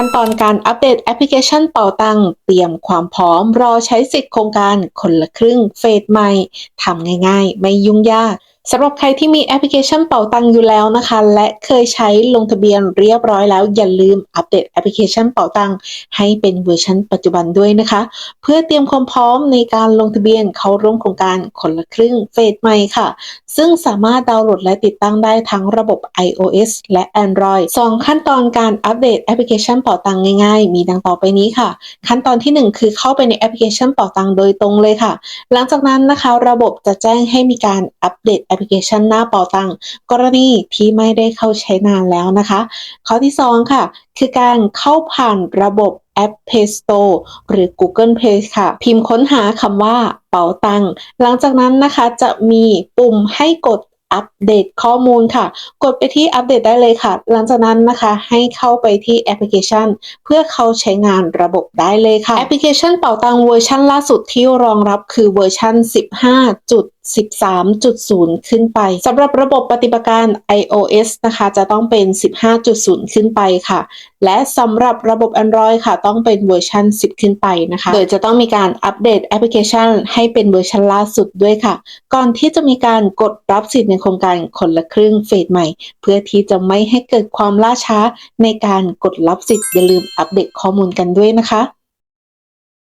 ขั้นตอนการอัปเดตแอปพลิเคชันเป่าตังเตรียมความพร้อมรอใช้สิทธิ์โครงการคนละครึ่งเฟสใหม่ทำง่ายๆ ไม่ยุ่งยาก สำหรับใครที่มีแอปพลิเคชันเป่าตังอยู่แล้วนะคะ และเคยใช้ลงทะเบียนเรียบร้อยแล้ว อย่าลืมอัปเดตแอปพลิเคชันเป่าตังให้เป็นเวอร์ชันปัจจุบันด้วยนะคะ เพื่อเตรียมความพร้อมในการลงทะเบียนเข้าร่วมโครงการคนละครึ่งเฟสใหม่ค่ะ ซึ่งสามารถดาวน์โหลดและติดตั้งได้ทั้งระบบ iOS และ Android 2 ขั้นตอนการอัปเดตแอปพลิเคชันเป่าตังง่ายๆ มีดังต่อไปนี้ค่ะ ขั้นตอนที่ 1 คือเข้าไปในแอปพลิเคชันเป่าตังโดยตรงเลยค่ะ หลังจากนั้นนะคะ ระบบจะแจ้งให้มีการอัปเดตแอปพลิเคชันหน้าเป่าตังกรณีที่ไม่ได้เข้าใช้นานแล้วนะคะ ข้อที่ 2 ค่ะ คือการเข้าผ่านระบบแอป Play Store หรือ Google Play ค่ะ พิมพ์ค้นหาคำว่าเป๋าตัง หลังจากนั้นนะคะจะมีปุ่มให้กดอัปเดตข้อมูลค่ะ กดไปที่อัปเดตได้เลยค่ะ หลังจากนั้นนะคะให้เข้าไปที่แอปพลิเคชัน เพื่อเข้าใช้งานระบบได้เลยค่ะ แอปพลิเคชันเป่าตังเวอร์ชันล่าสุดที่รองรับคือเวอร์ชัน15จุด 13.0 ขึ้นไปสำหรับระบบปฏิบัติการ iOS นะคะ จะต้องเป็น 15.0 ขึ้นไปค่ะ และสำหรับระบบ Android ค่ะ ต้องเป็นเวอร์ชัน10 ขึ้นไปนะคะ โดยจะต้องมีการอัปเดตแอปพลิเคชัน ให้เป็นเวอร์ชันล่าสุดด้วยค่ะ ก่อนที่จะมีการกดรับสิทธิ์ในโครงการคนละครึ่งเฟสใหม่ เพื่อที่จะไม่ให้เกิดความล่าช้าในการกดรับสิทธิ์อย่าลืมอัปเดตข้อมูลกันด้วยนะคะ